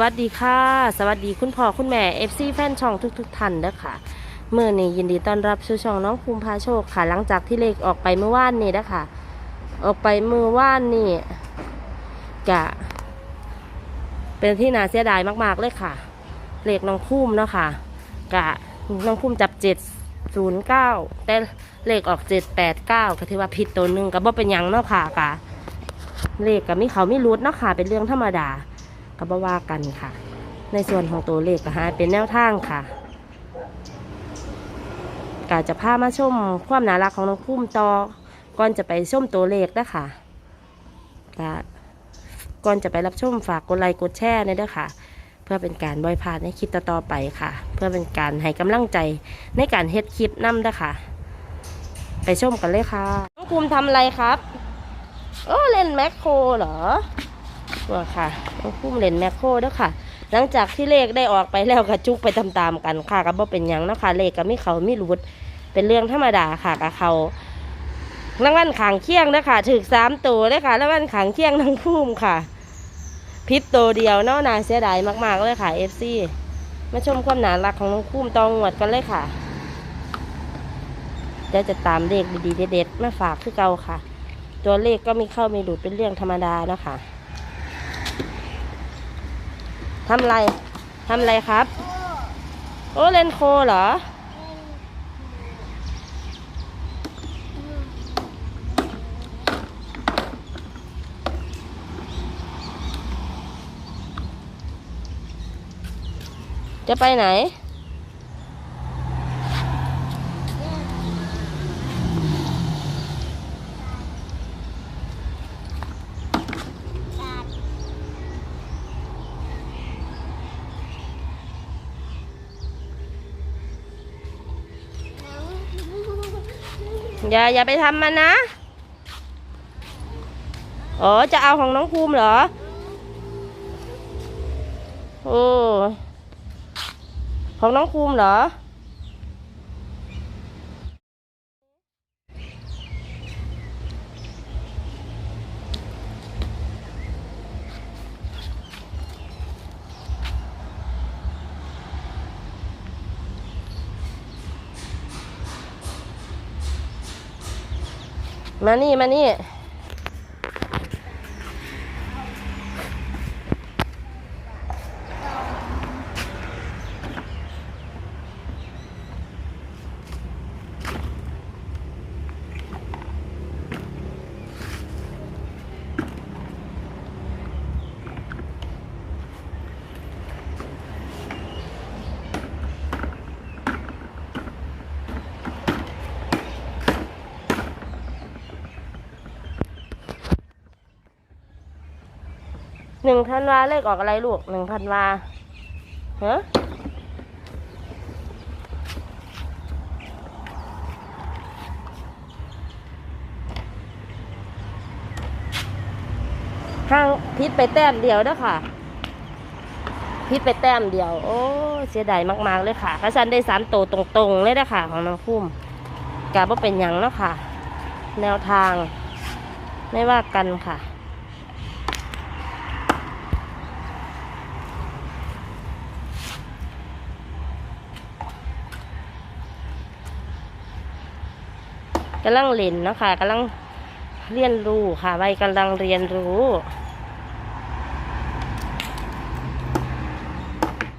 วัสดีค่ะ สวัสดีคุณพ่อคุณแม่ FC แฟนช่องทุกๆท่านเด้อค่ะเมื่อนี้ยินดีต้อนรับสู่ช่องน้องภูมิพาโชคค่ะ หลังจากที่เลขออกไปเมื่อวานนี้นะคะออกไปเมื่อวานนี่กะ เป็นที่น่าเสียดายมากๆเลยค่ะ เลขน้องภูมิเนาะค่ะกะน้องภูมิจับเจ็ดศูนย์เก้าแต่เลขออกเจ็ดแปดเก้าก็ถือว่าผิดตัวหนึ่งก็บ่เป็นยังเนาะค่ะกะเลขกับมีเขาไม่รุดเนาะค่ะ เป็นเรื่องธรรมดา ก็บ่ว่ากันค่ะ ในส่วนของตัวเลขก็หาเป็นแนวทางค่ะกาจะพามาชมความน่ารักของน้องพุ่มต่อก่อนจะไปชมตัวเลขนะคะกะก่อนจะไปรับชมฝากกดไลค์กดแชร์เนี่ยด้วยค่ะ เพื่อเป็นการบอยพาในคลิปต่อไปค่ะ เพื่อเป็นการให้กำลังใจในการเฮ็ดคลิปนำด้วยค่ะ ไปชมกันเลยค่ะน้องภูมิทำอะไรครับโอ้เล่นแมคโครเหรอ ว่าค่ะต้องพุ่มเลนแมคโครด้วยค่ะ หลังจากที่เลขได้ออกไปแล้วก็จุกไปตามๆกันค่ะก็บ่เป็นยังเนาะค่ะ เลขก็ไม่เขาไม่รูดเป็นเรื่องธรรมดาค่ะกับเขารางวัลขางเคียงเด้อค่ะถึกสามตัวเด้อค่ะรางวัลขางเคียงทั้งพุ่มค่ะ พิษตัวเดียวเนาะนาเสียดายมากๆเลยค่ะเอฟซีมาชมความหนารักของน้องพุ่มตองหวดกันเลยค่ะเดี๋ยวจะตามเลขดีๆเด็ดๆมาฝากคือเก่าค่ะ ตัวเลขก็มีเข้ามีหลุดเป็นเรื่องธรรมดาเนาะค่ะ ทำอะไรทำอะไรครับ โอ้เลนโคเหรอ จะไปไหน อย่าอย่าไปทำมันนะ อ๋อ จะเอาของน้องภูมิเหรอ โอ้ ของน้องภูมิเหรอ มานี่มานี่ หนึ่งธันวาเลขออกอะไรลูกหนึ่งธันวาฮะห้างพิษไปแต้มเดียวเด้อค่ะพิษไปแต้มเดียว โอ้เสียดายมาก ๆ เลยค่ะพระชันได้สามโตตรง ๆ เลยเด้ค่ะ ของน้องพุ่มกาบ่เป็นยังเนาะค่ะ แนวทางไม่ว่ากันค่ะ กำลังเล่นเนาะคะกำลังเรียนรู้ค่ะใบกำลังเรียนรู้